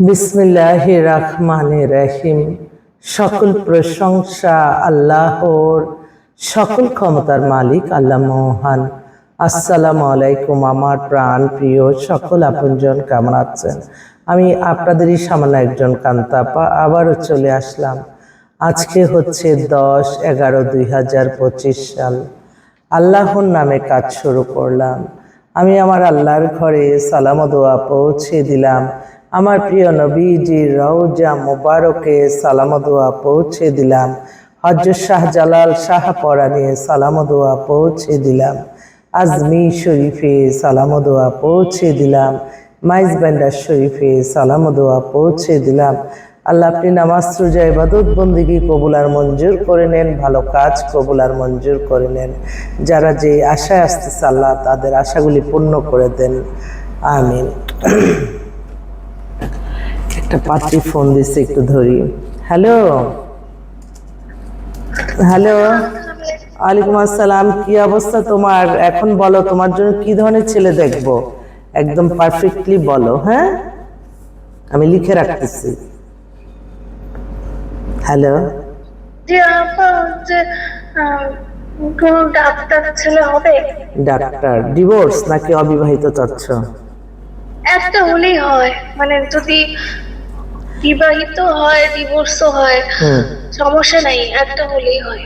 বিসমিল্লাহ রহমান রহিম। সকল প্রশংসা আল্লাহর, সকল ক্ষমতার মালিক আল্লাহ মহান। আসসালামু আলাইকুম আমার প্রাণ প্রিয় সকল আপনজন, কেমন আছেন? আমি আপনাদেরই সামান্য একজন কান্তাপা, আবারও চলে আসলাম। আজকে হচ্ছে দশ এগারো দুই হাজার পঁচিশ সাল। আল্লাহর নামে কাজ শুরু করলাম। আমি আমার আল্লাহর ঘরে সালাম দোয়া পৌঁছে দিলাম। আমার প্রিয় নবীজির রওজা মোবারকে সালাম ও দোয়া পৌঁছে দিলাম। শাহজালাল শাহ পরাণে সালাম ও দোয়া পৌঁছে দিলাম। আজমি শরীফে সালাম ও দোয়া পৌঁছে দিলাম। মাইজ ব্যান্ডার শরীফে সালাম ও দোয়া পৌঁছে দিলাম। আল্লাহ আপনি নামাজ রোজা ইবাদত বন্দিগি কবুলার মঞ্জুর করে নেন, ভালো কাজ কবুলার মঞ্জুর করে নেন। যারা যে আশায় আসতেছে আল্লাহ তাদের আশাগুলি পূর্ণ করে দেন। আমিন। একটা পাত্রী ফোন দিচ্ছে একটু ধরি। হ্যালো হ্যালো ওয়ালাইকুম আসসালাম কি অবস্থা তোমার? এখন বলো তোমার জন্য কি ধরনের ছেলে দেখব? একদম পারফেক্টলি বলো হ্যাঁ? আমি লিখে রাখতেছি। হ্যালো ডাক্তার ছেলে হবে? ডাক্তার ডিভোর্স নাকি অবিবাহিত চাচ্ছ একটা হলেই হয় মানে যদি বিবাহিত হয় ডিভোর্সও হয় সমস্যা নাই একটা হলেই হয়।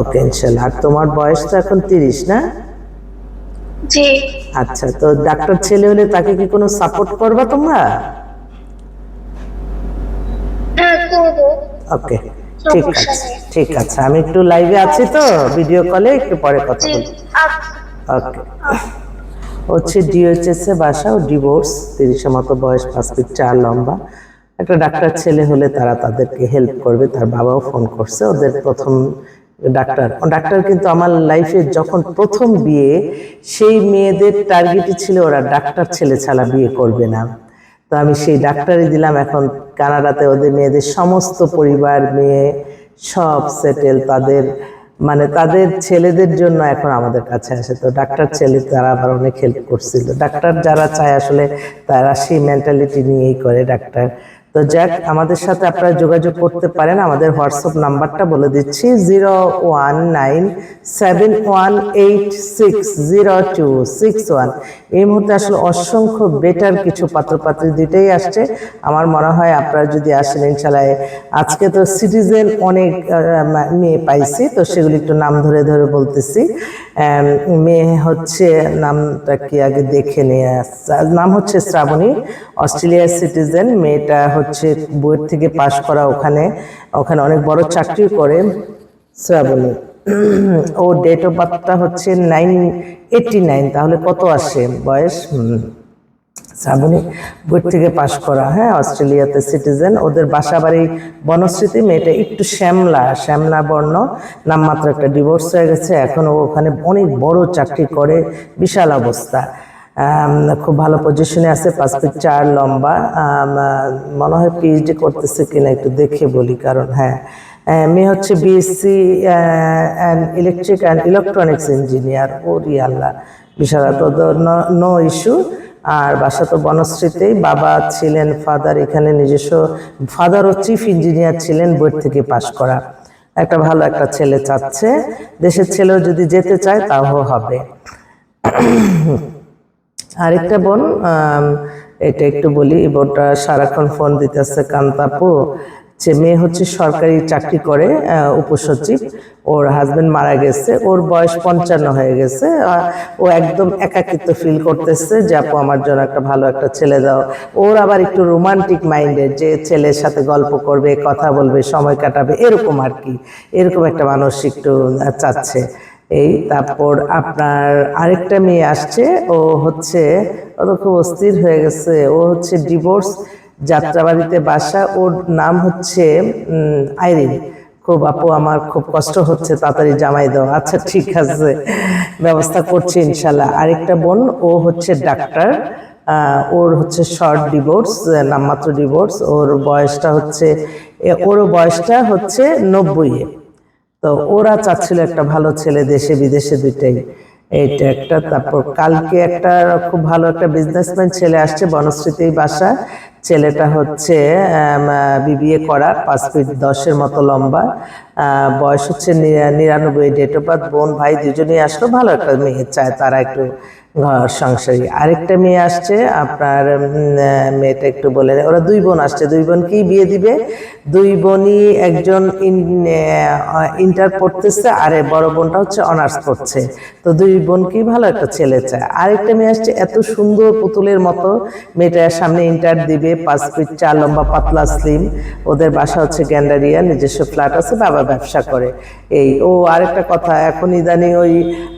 ওকে ইনশাল্লাহ। আর তোমার বয়স তো এখন তিরিশ না? জি। আচ্ছা তো ডাক্তার ছেলে হলে তাকে কি কোনো সাপোর্ট করবা তোমরা? হ্যাঁ ওকে ঠিক আছে ঠিক আছে। আমি একটু লাইভে আছি তো ভিডিও কলে একটু পরে কথা বলব। আচ্ছা। ওকে। হচ্ছে ডিওএইচএস এ বাসা ও ডিভোর্স তিরিশের মতো বয়স পাঁচ ফিট চার লম্বা। একটা ডাক্তার ছেলে হলে তারা তাদেরকে হেল্প করবে, তার বাবাও ফোন করছে, ওদের প্রথম ডাক্তার। ডাক্তার কিন্তু আমার লাইফে যখন প্রথম বিয়ে, সেই মেয়েদের টার্গেটই ছিল ওরা ডাক্তার ছেলে ছাড়া বিয়ে করবে না। তো আমি সেই ডাক্তারই দিলাম, এখন কানাডাতে ওদের মেয়েদের সমস্ত পরিবার, মেয়ে সব সেটেল তাদের মানে তাদের ছেলেদের জন্য এখন আমাদের কাছে আসে। তো ডাক্তার ছেলে তারা আবার অনেক হেল্প করছিল। ডাক্তার যারা চায় আসলে তারা সেই মেন্টালিটি নিয়েই করে ডাক্তার। তো যাক, আমাদের সাথে আপনারা যোগাযোগ করতে পারেন। আমাদের হোয়াটসঅ্যাপ নাম্বারটা বলে দিচ্ছি, zero one nine seven one eight six zero two six one. এই মুহূর্তে আসলে অসংখ্য বেটার কিছু পাত্রপাত্রী দুইটাই আসছে। আমার মনে হয় আপনারা যদি আসেন, ইনশাল্লাহ আজকে তো সিটিজেন অনেক মেয়ে পাইছি, তো সেগুলি একটু নাম ধরে ধরে বলতেছি। মেয়ে হচ্ছে নামটা কি আগে দেখে নিয়ে নাম হচ্ছে শ্রাবণী, অস্ট্রেলিয়ার সিটিজেন, মেয়েটা হচ্ছে বইয়ের থেকে পাশ করা ওখানে। ওখানে অনেক বড় চাকরি করে শ্রাবণী। ও ডেট অফ বার্থটা হচ্ছে নাইন এইটটি নাইন তাহলে কত আসে বয়স? শ্রাবণী বই থেকে পাশ করা হ্যাঁ অস্ট্রেলিয়াতে সিটিজেন ওদের বাসা বাড়ি বনশ্রীতে মেয়েটা একটু শ্যামলা শ্যামলা বর্ণ। নামমাত্র একটা ডিভোর্স হয়ে গেছে। এখন ও ওখানে অনেক বড় চাকরি করে। বিশাল অবস্থা। খুব ভালো পজিশনে আছে, পাঁচ ফিট চার লম্বা। মনে হয় পিএইচডি করতেছে কিনা একটু দেখে বলি, কারণ হ্যাঁ। মেয়ে হচ্ছে BSc and electric and electronics engineer ও আল্লাহ। বিশাল নো ইস্যু আর বাসা তো বনশ্রীতেই, বাবা ছিলেন ফাদার এখানে নিজস্ব ফাদারও চিফ ইঞ্জিনিয়ার ছিলেন বোর্ড থেকে পাশ করা। একটা ভালো একটা ছেলে চাচ্ছে। দেশের ছেলেও যদি যেতে চায়, তাও হবে। আরেকটা বোন এটা একটু বলি এই বোনটা সারাক্ষণ ফোন দিতেছে কান্তাপু। যে মেয়ে হচ্ছে সরকারি চাকরি করে উপসচিব। ওর হাজবেন্ড মারা গেছে ওর বয়স পঞ্চান্ন হয়ে গেছে। ও একদম একাকিত্ব ফিল করতেছে যে আপু আমার জন্য একটা ভালো একটা ছেলে দাও। ওর আবার একটু রোমান্টিক মাইন্ডের যে ছেলের সাথে গল্প করবে কথা বলবে সময় কাটাবে এরকম আর কি। এরকম একটা মানুষ একটু চাচ্ছে। এই, তারপর আপনার আরেকটা মেয়ে আসছে, ও হচ্ছে, ও তো খুব অস্থির হয়ে গেছে, ও হচ্ছে ডিভোর্স যাত্রাবাড়িতে বাসা, ওর নাম হচ্ছে আইরিন। খুব আপু, আমার খুব কষ্ট হচ্ছে, তাড়াতাড়ি জামাই দাও। আচ্ছা ঠিক আছে, ব্যবস্থা করছি ইনশাল্লাহ। আরেকটা বোন, ও হচ্ছে ডাক্তার ওর হচ্ছে শর্ট ডিভোর্স নামমাত্র ডিভোর্স ওর বয়সটা হচ্ছে ওর বয়সটা হচ্ছে নব্বইয়ে তো ওরা চাচ্ছিল একটা ভালো ছেলে দেশে, বিদেশে দুইটাই। এইটা একটা, তারপর কালকে একটা খুব ভালো একটা বিজনেসম্যান ছেলে আসছে বনশ্রীতে বাসা। ছেলেটা হচ্ছে বিবিএ করা, পাঁচ ফিট দশের মতো লম্বা। বয়স হচ্ছে নিরা- নিরানব্বই ডেট অফ বার্থ বোন, ভাই দুজনেই আসলো। ভালো একটা মেয়ে, চায় তারা একটু ঘর সংসারী। আরেকটা মেয়ে আসছে, আপনার মেয়েটা একটু বলে ওরা দুই বোন আসছে। দুই বোনকেই বিয়ে দিবে? দুই বোনই একজন ইন্টার পড়তেছে, আর বড় বোনটা হচ্ছে অনার্স করছে তো দুই বোনকেই ভালো একটা ছেলে চায়। আরেকটা মেয়ে আসছে, এত সুন্দর পুতুলের মতো। মেয়েটার সামনে ইন্টার দিবে, পাঁচ ফিট চার লম্বা, পাতলা স্লিম। ওদের বাসা হচ্ছে গ্যান্ডারিয়া, নিজস্ব ফ্ল্যাট আছে, বাবা ব্যবসা করে। এই, ও আরেকটা কথা, এখন ইদানিং ওই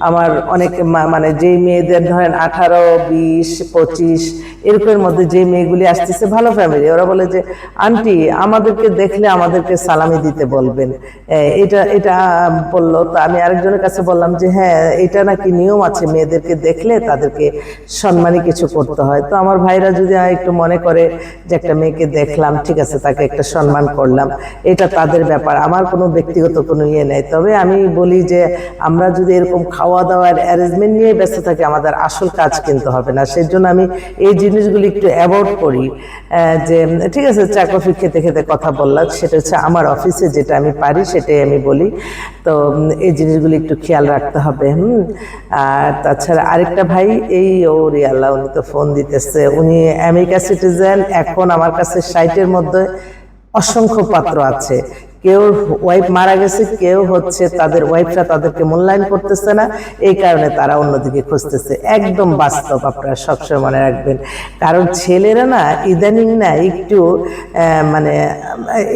আমার অনেক মানে যেই মেয়েদের ধরেন আঠারো, বিশ, পঁচিশ, এরকমের মধ্যে যে মেয়েগুলি আসতেছে, ভালো ফ্যামিলি ওরা বলে যে, আন্টি, আমাদেরকে দেখলে আমাদেরকে সালামি দিতে বলবেন। এটা এটা বলল। তো আমি আরেকজনের কাছে বললাম যে হ্যাঁ এটা নাকি নিয়ম আছে, মেয়েদেরকে দেখলে তাদেরকে সম্মানী কিছু করতে হয়। তো আমার ভাইরা যদি একটু মনে করে যে, একটা মেয়েকে দেখলাম, ঠিক আছে, তাকে একটা সম্মান করলাম। এটা তাদের ব্যাপার। আমার কোনো ব্যক্তিগত কোনো ইয়ে নেই। তবে আমি বলি যে, আমরা যদি এরকম খাওয়া দাওয়ার অ্যারেঞ্জমেন্ট নিয়ে ব্যস্ত থাকি, আমাদের আসল কাজ কিনতে হবে না। সেই জন্য আমি এই জিনিসগুলি একটু অ্যাভয়েড করি যে, ঠিক আছে, চা, কফি খেতে খেতে কথা বললাম, সেটা হচ্ছে আমার অফিসে যেটা আমি পারি সেটাই আমি বলি। তো এই জিনিসগুলি একটু খেয়াল রাখতে হবে, হুম? আর তাছাড়া আরেকটা ভাই, এই ও রিয়াল্লাহ উনি তো ফোন দিতেছে। উনি আমেরিকা সিটিজেন, এখন আমার কাছে সাইটের মধ্যে অসংখ্য পাত্র আছে। কেউ ওয়াইফ মারা গেছে, কেউ হচ্ছে তাদের ওয়াইফরা তাদেরকে মূল্যায়ন করতেছে না, এই কারণে তারা অন্যদিকে খুঁজতেছে। একদম বাস্তব আপনারা সবসময় মনে রাখবেন। কারণ ছেলেরা না ইদানিং না একটু মানে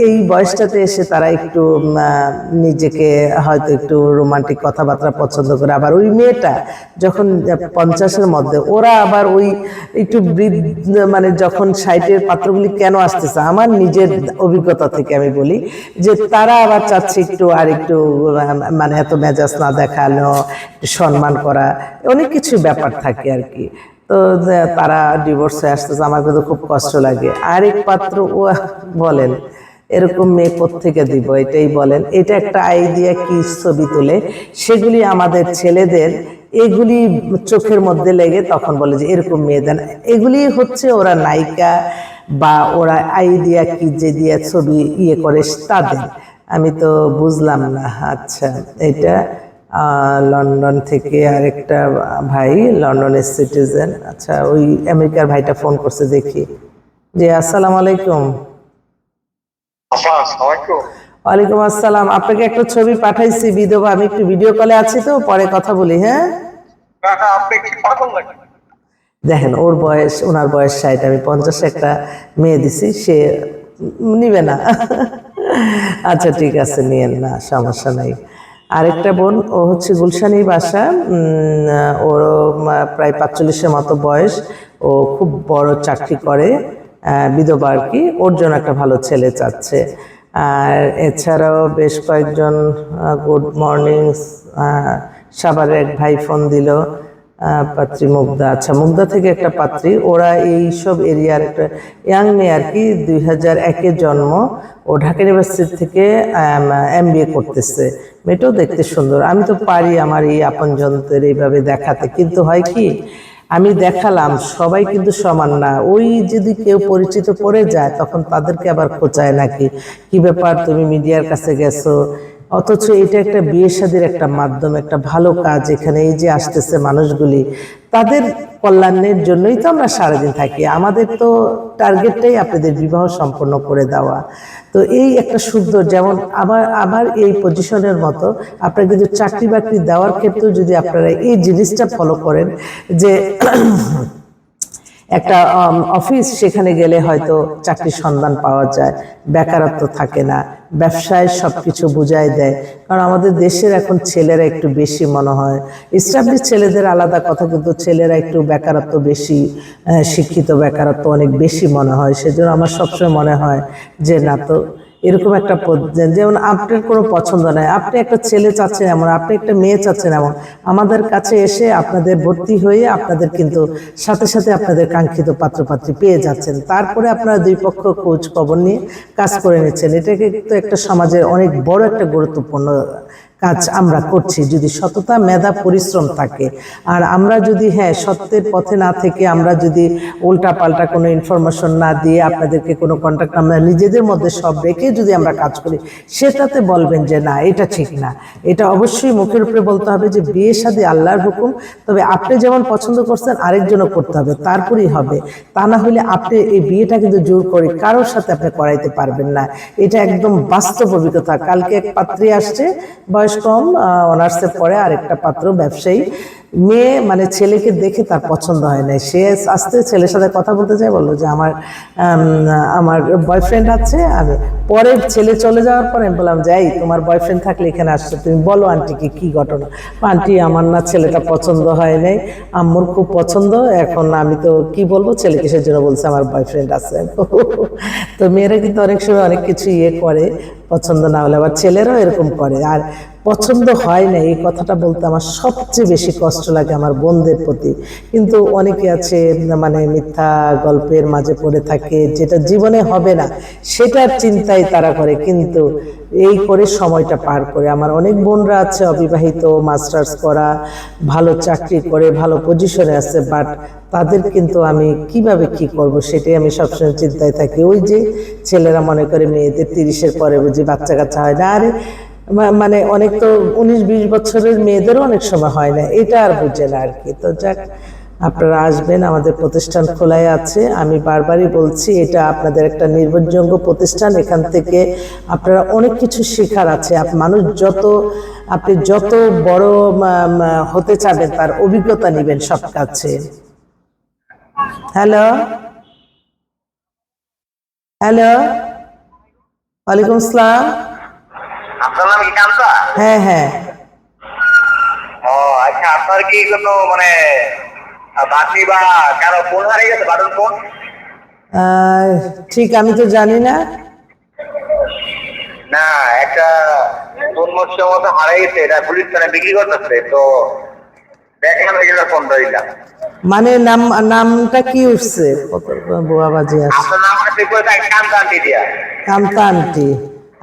এই বয়সটাতে এসে তারা একটু নিজেকে হয়তো একটু রোমান্টিক কথাবার্তা পছন্দ করে। আবার ওই মেয়েটা যখন পঞ্চাশের মধ্যে, ওরা আবার ওই একটু মানে যখন সাইটের পাত্রগুলি কেন আসতেছে? আমার নিজের অভিজ্ঞতা থেকে আমি বলি যে তারা আবার চাচ্ছে একটু আর একটু মানে এত মেজাজ না দেখানো সম্মান করা, অনেক কিছু ব্যাপার থাকে আর কি। তো তারা ডিভোর্স হয়ে আসতেছে, আমার কিন্তু খুব কষ্ট লাগে। আরেক পাত্র, ও, বলেন, এরকম মেয়ে থেকে দিব, এটাই বলেন। এটা একটা আইডিয়া কি ছবি তুলে? সেগুলি আমাদের ছেলেদের, এগুলি চোখের মধ্যে লেগে তখন বলে যে, এরকম মেয়ে দেন। এগুলি হচ্ছে ওরা নায়িকা বা ওরা আইডিয়া কি যে দিয়ে ছবি ইয়ে করে তাদের। আমি তো বুঝলাম না আচ্ছা এটা লন্ডন থেকে আরেকটা ভাই লন্ডনের সিটিজেন আচ্ছা ওই আমেরিকার ভাইটা ফোন করছে দেখি। জি আসসালামু আলাইকুম। ওয়ালাইকুম আসসালাম। আপনাকে একটা ছবি পাঠাইছি বিধবা আমি একটু ভিডিও কলে আছি তো পরে কথা বলি হ্যাঁ? আপনি কি পাগল নাকি? দেখেন ওর বয়স ওনার বয়স ষাট আমি পঞ্চাশ একটা মেয়ে দিছি সে নিবে না। আচ্ছা ঠিক আছে নিয়েন না সমস্যা নাই। আরেকটা বোন ও হচ্ছে গুলশানি বাসা উম, ওর প্রায় পাঁচচল্লিশের মতো বয়স। ও খুব বড় চাকরি করে বিধবা আর কি ওর জন্য একটা ভালো ছেলে চাচ্ছে। আর এছাড়াও বেশ কয়েকজন গুড মর্নিং সাবারের এক ভাই ফোন দিল। পাত্রী মুগ্ধা। আচ্ছা মুগ্ধা থেকে একটা পাত্রী। ওরা এই সব এরিয়ার একটা ইয়াং মেয়ে আর কি, দুই হাজার একে জন্ম। ও ঢাকা ইউনিভার্সিটি থেকে এম করতেছে। মেয়েটাও দেখতে সুন্দর। আমি তো পারি আমার এই আপনজনদের এইভাবে দেখাতে। কিন্তু হয় কি, আমি দেখালাম, সবাই কিন্তু সমান না। ওই যদি কেউ পরিচিত পড়ে যায়, তখন তাদেরকে আবার খোঁচায় নাকি? কি ব্যাপার, তুমি মিডিয়ার কাছে গেছো? অথচ এটা একটা বিয়ে শাদির একটা মাধ্যম, একটা ভালো কাজ এখানে এই যে আসতেছে মানুষগুলি। তাদের কল্যাণের জন্যই তো আমরা সারাদিন থাকি। আমাদের তো টার্গেটটাই আপনাদের বিবাহ সম্পন্ন করে দেওয়া। তো এই একটা সুন্দর, যেমন আবার আবার এই পজিশনের মতো আপনার কিন্তু চাকরি বাকরি দেওয়ার ক্ষেত্রেও যদি আপনারা এই জিনিসটা ফলো করেন যে একটা অফিস সেখানে গেলে হয়তো চাকরির সন্ধান পাওয়া যায়, বেকারত্ব থাকে না, ব্যবসায় সবকিছু বুঝাই দেয়। কারণ আমাদের দেশের এখন ছেলেরা একটু বেশি মনে হয়। ইসলামের ছেলেদের আলাদা কথা, কিন্তু ছেলেরা একটু বেকারত্ব বেশি শিক্ষিত বেকারত্ব অনেক বেশি মনে হয়। সেজন্য আমার সবসময় মনে হয় যে, না তো এরকম একটা যেমন আপনার কোনো পছন্দ নাই, আপনি একটা ছেলে চাচ্ছেন এমন, আপনি একটা মেয়ে চাচ্ছেন এমন, আমাদের কাছে এসে আপনাদের ভর্তি হয়ে আপনাদের কিন্তু সাথে সাথে আপনাদের কাঙ্ক্ষিত পাত্রপাত্রী পেয়ে যাচ্ছেন। তারপরে আপনারা দুই পক্ষ খোঁজ খবর নিয়ে কাজ করে নিচ্ছেন। এটাকে কিন্তু একটা সমাজের অনেক বড় একটা গুরুত্বপূর্ণ কাজ আমরা করছি। যদি সততা মেধা পরিশ্রম থাকে আর আমরা যদি হ্যাঁ সত্যের পথে না থেকে আমরা যদি উল্টা পাল্টা কোনো ইনফরমেশন না দিয়ে আপনাদেরকে কোনো কন্ট্যাক্ট আমরা নিজেদের মধ্যে সব রেখে যদি আমরা কাজ করি সেটাতে বলবেন যে না এটা ঠিক না। এটা অবশ্যই মুখের উপরে বলতে হবে যে বিয়ে শাদী আল্লাহর হুকুম। তবে আপনি যেমন পছন্দ করছেন আরেকজনও করতে হবে তারপরেই হবে। তা না হলে আপনি এই বিয়েটা কিন্তু জোর করে কারোর সাথে আপনি করাইতে পারবেন না। এটা একদম বাস্তব অভিজ্ঞতা। কালকে এক পাত্রী আসছে বয়স কম অনার্সে পড়ে আরেকটা পাত্র, ব্যবসায়ী। মেয়ে মানে ছেলেকে দেখে তার পছন্দ হয় না সে আসতে ছেলের সাথে কথা বলতে চাই বলল যে আমার আমার বয়ফ্রেন্ড আছে আমি পরে ছেলে চলে যাওয়ার পরে আমি বললাম যাই তোমার বয়ফ্রেন্ড থাকলে এখানে আসছো। তুমি বলো আন্টিকে কি ঘটনা? আন্টি আমার না ছেলেটা পছন্দ হয় নাই। আম্মুর খুব পছন্দ। এখন আমি তো কি বলব? ছেলে কিসের জন্য বলছে আমার বয়ফ্রেন্ড আছে। তো মেয়েরা কিন্তু অনেক সময় অনেক কিছু ইয়ে করে, পছন্দ না হলে আবার ছেলেরাও এরকম করে। আর পছন্দ হয় না, এই কথাটা বলতে আমার সবচেয়ে বেশি কষ্ট লাগে আমার বোনদের প্রতি। কিন্তু অনেকে আছে মানে মিথ্যা গল্পের মাঝে পড়ে থাকে, যেটা জীবনে হবে না, সেটার চিন্তাই তারা করে। কিন্তু এই করে সময়টা পার করে। আমার অনেক বোনরা আছে অবিবাহিত, মাস্টার্স করা, ভালো চাকরি করে, ভালো পজিশনে আছে, বাট তাদের কিন্তু আমি কীভাবে কি করব, সেটাই আমি সবসময় চিন্তায় থাকি। ওই যে ছেলেরা মনে করে মেয়েদের তিরিশের পরে বুঝি বাচ্চা কাচ্চা হয় না। আরে মানে অনেক তো উনিশ বিশ বছরের মেয়েদেরও অনেক সময় হয় না, এটা আর বুঝে না আর কি। তো যাক, আপনারা আসবেন, আমাদের প্রতিষ্ঠান খোলাই আছে। আমি বারবারই বলছি, এটা আপনাদের একটা নির্ভরযোগ্য প্রতিষ্ঠান, এখান থেকে আপনারা অনেক কিছু শেখার আছে। মানুষ যত, আপনি যত বড় হতে চাবেন, তার অভিজ্ঞতা নেবেন সব কাছে। হ্যালো? হ্যালো? ওয়ালাইকুম আসসালাম। আপনার নাম কি কান্তা হ্যাঁ হ্যাঁ। ও আচ্ছা আপনার কি কোনো মানে বাতি বা কারও ফোন হারিয়ে গেছে বাটন ফোন? ঠিক আমি তো জানি না। না একটা ফোন মতো হারিয়ে গেছে এটা পুলিশ থানায় বিক্রি করতেছে তো দেখলাম ফোন ধরিলাম। মানে নাম নামটা কি উঠছে? আছে আপনার নাম আছে করে থাকে কান্তা আন্টি দিয়া। কান্তা আন্টি।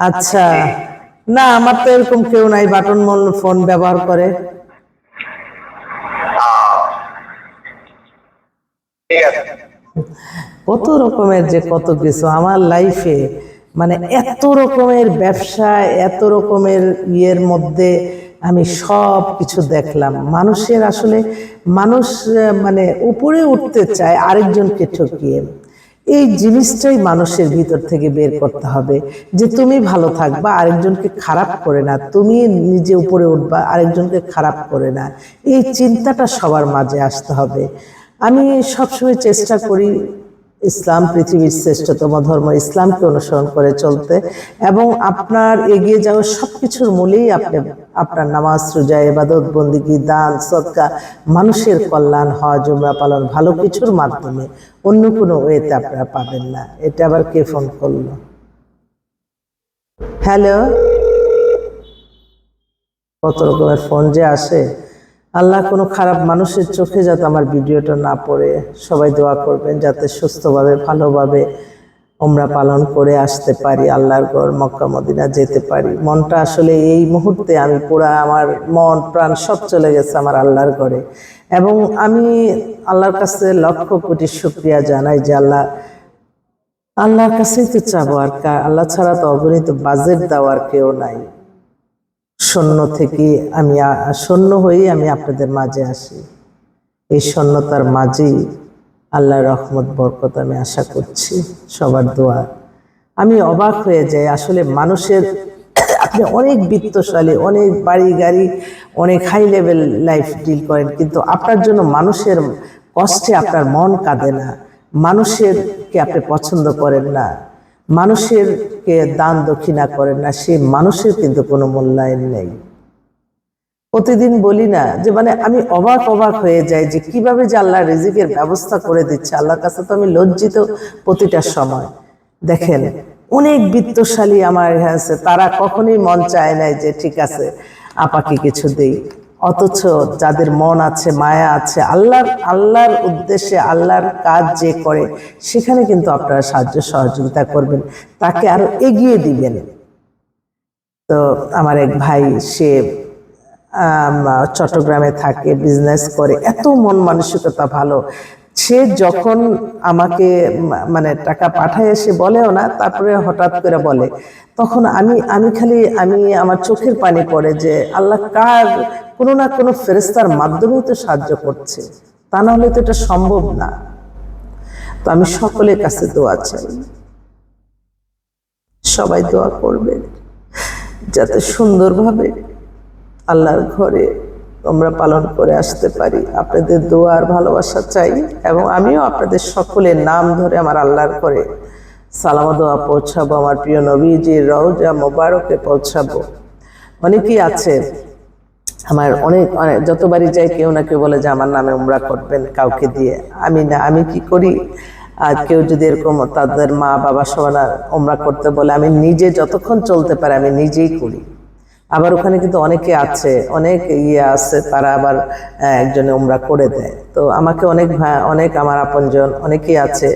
আচ্ছা। না আমার তো এরকম কেউ নাই বাটন মল ফোন ব্যবহার করে। কত রকমের যে কত কিছু আমার লাইফে মানে এত রকমের ব্যবসা এত রকমের ইয়ের মধ্যে আমি সব কিছু দেখলাম। মানুষের আসলে মানুষ মানে উপরে উঠতে চায় আরেকজনকে ঠকিয়ে। এই জিনিসটাই মানুষের ভিতর থেকে বের করতে হবে যে তুমি ভালো থাকবা, আরেকজনকে খারাপ করে না, তুমি নিজে উপরে উঠবা, আরেকজনকে খারাপ করে না। এই চিন্তাটা সবার মাঝে আসতে হবে। আমি সবসময় চেষ্টা করি ইসলাম পৃথিবীর শ্রেষ্ঠতম ধর্ম, ইসলামকে অনুসরণ করে চলতে এবং আপনার এগিয়ে যাওয়া সব কিছুর মূলেই আপনি আপনার নামাজ, রোজা এবাদত বন্দিগি, দান সৎকা মানুষের কল্যাণ, হজ, উমরা পালন ভালো কিছুর মাধ্যমে অন্য কোনো ওয়েতে আপনারা পাবেন না। এটা আবার কে ফোন করল? হ্যালো? কত রকমের ফোন যে আসে? আল্লাহ কোনো খারাপ মানুষের চোখে যাতে আমার ভিডিওটা না পড়ে। সবাই দোয়া করবেন যাতে সুস্থভাবে, ভালোভাবে ওমরা পালন করে আসতে পারি, আল্লাহর ঘর মক্কা, মদিনা যেতে পারি। মনটা আসলে এই মুহূর্তে আমি পুরা আমার মন, প্রাণ সব চলে গেছে আমার আল্লাহর ঘরে। এবং আমি আল্লাহর কাছে লক্ষ কোটি শুক্রিয়া জানাই যে আল্লাহ, আল্লাহর কাছেই তো চাবো আর আল্লাহ ছাড়া তো অগণিত বাজেট দেওয়ার কেউ নাই। শূন্য থেকে আমি শূন্য হয়েই আমি আপনাদের মাঝে আসি। এই শূন্যতার মাঝেই আল্লাহর রহমত, বরকত আমি আশা করছি, সবার দোয়া। আমি অবাক হয়ে যাই, আসলে মানুষের আপনি অনেক বিত্তশালী, অনেক বাড়ি গাড়ি অনেক হাই লেভেল লাইফ ডিল করেন, কিন্তু আপনার জন্য মানুষের কষ্টে আপনার মন কাঁদে না। মানুষেরকে আপনি পছন্দ করেন না। মানুষেরকে দান দক্ষিণা করেন না সেই মানুষের কিন্তু কোনো মূল্যায়ন নেই। প্রতিদিন বলি না যে মানে আমি অবাক অবাক হয়ে যাই যে, কীভাবে যে আল্লাহ রিজিকের ব্যবস্থা করে দিচ্ছে। আল্লাহর কাছে তো আমি লজ্জিত প্রতিটা সময়। দেখেন, অনেক বিত্তশালী আমার আছে, তারা কখনোই মন চায় নাই যে, ঠিক আছে, আপাকে কিছু দেই। অথচ যাদের মন আছে, মায়া আছে, আল্লাহর আল্লাহর উদ্দেশ্যে, আল্লাহর কাজ যে করে, সেখানে কিন্তু আপনারা সাহায্য সহযোগিতা করবেন। তাকে আরও এগিয়ে দিবেন। তো আমার এক ভাই, সে চট্টগ্রামে থাকে বিজনেস করে, এত মন মানসিকতা ভালো। সে যখন আমাকে মানে টাকা পাঠায়, সে বলেও না, তারপরে হঠাৎ করে বলে। তখন আমি আমি খালি, আমি, আমার চোখের পানি পড়ে যে, আল্লাহ কার কোনো না কোনো ফেরেস্তার মাধ্যমেই তো সাহায্য করছে। তা না হলে তো এটা সম্ভব না। তো আমি সকলের কাছে দোয়া চাই। সবাই দোয়া করবে। যাতে সুন্দরভাবে আল্লাহর ঘরে আমরা পালন করে আসতে পারি। আপনাদের দোয়া আর ভালোবাসা চাই এবং আমিও আপনাদের সকলের নাম ধরে আমার আল্লাহর ঘরে সালামা দোয়া পৌঁছাবো। আমার প্রিয় নবীজির রওজা মোবারকে পৌঁছাবো। অনেকেই আছে আমার অনেক অনেক, যতবারই যাই কেউ না কেউ বলে যে আমার নামে উমরা করবেন কাউকে দিয়ে। আমি না, আমি কি করি? আর কেউ যদি এরকম তাদের মা বাবা সবার উমরা করতে বলে, আমি নিজে যতক্ষণ চলতে পারে, আমি নিজেই করি। আবার ওখানে কিন্তু অনেকে আছে অনেক ইয়ে আছে তারা আবার একজনে উমরা করে দেয়। তো আমাকে অনেক অনেক আমার আপনজন অনেকেই আছে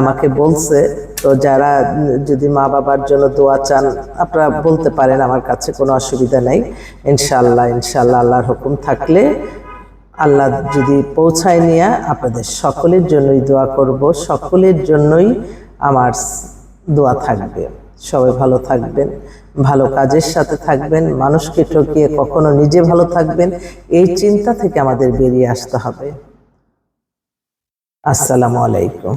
আমাকে বলছে। তো যারা যদি মা বাবার জন্য দোয়া চান আপনারা বলতে পারেন আমার কাছে কোনো অসুবিধা নেই। ইনশাল্লাহ ইনশাল্লাহ আল্লাহর হুকুম থাকলে আল্লাহ যদি পৌঁছায় নিয়ে আপনাদের সকলের জন্যই দোয়া করব সকলের জন্যই আমার দোয়া থাকবে। সবাই ভালো থাকবেন। ভালো কাজের সাথে থাকবেন, মানুষকে ঠকিয়ে কখনো নিজে ভালো থাকবেন, এই চিন্তা থেকে আমাদের বেরিয়ে আসতে হবে। আসসালামু আলাইকুম।